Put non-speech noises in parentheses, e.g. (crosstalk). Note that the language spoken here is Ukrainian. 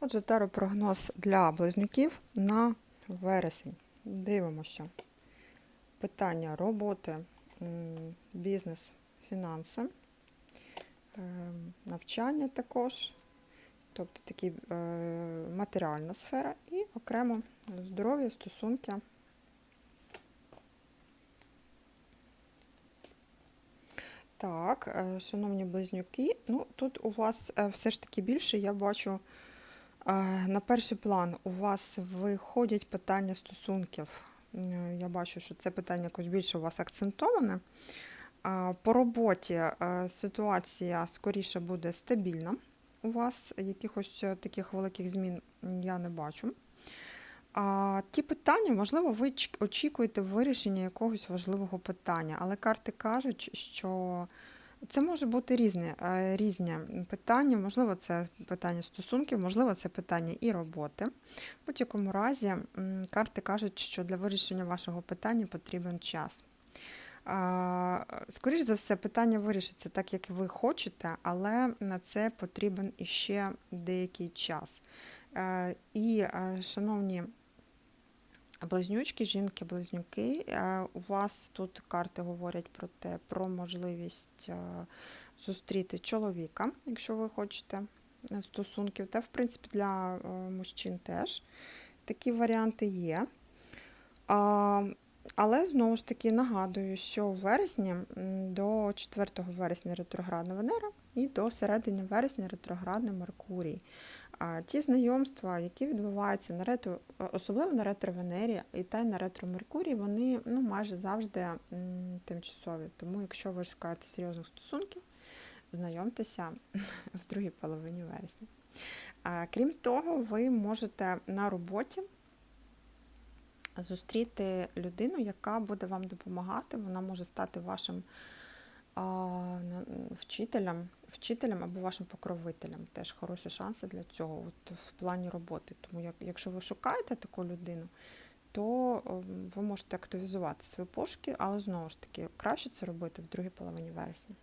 Отже, теропрогноз для близнюків на вересень. Дивимося. Питання роботи, бізнес, фінанси, е, навчання також, тобто такі е, матеріальна сфера і окремо здоров'я, стосунки. Так, е, шановні близнюки, ну тут у вас е, все ж таки більше, я бачу. На перший план у вас виходять питання стосунків. Е, Я бачу, що це питання якось більше у вас акцентоване. По роботі е, ситуація скоріше буде стабільна. У вас якихось е, таких великих змін я не бачу. А, ті питання, можливо, ви очікуєте вирішення якогось важливого питання, але карти кажуть, що це може бути різне, е, різні питання. Можливо, це питання стосунків, можливо, це питання і роботи. В будь-якому разі, карти кажуть, що для вирішення вашого питання потрібен час. А, Скоріш за все, питання вирішиться так, як ви хочете, але на це потрібен іще деякий час. Е, І, е, шановні близнючки, жінки-близнюки, е, у вас тут карти говорять про те, про можливість е, зустріти чоловіка, якщо ви хочете е, стосунків, та в принципі для мужчин теж такі варіанти є. Але знову ж таки нагадую, що в вересні до 4 вересня ретроградна Венера і до середини вересня ретроградний Меркурій. Ті знайомства, які відбуваються на ретро, особливо на ретро-Венері і та й на ретро-Меркурій, вони ну, майже завжди тимчасові. Тому, якщо ви шукаєте серйозних стосунків, знайомтеся (laughs) в другій половині вересня. Крім того, ви можете на роботі зустріти людину, яка буде вам допомагати. Вона може стати вашим вчителем, вчителем або вашим покровителям Теж хороші шанси для цього от, в плані роботи. Тому як, якщо ви шукаєте таку людину, то ем, ви можете активізувати свої пошуки, але знову ж таки краще це робити в другій половині вересня.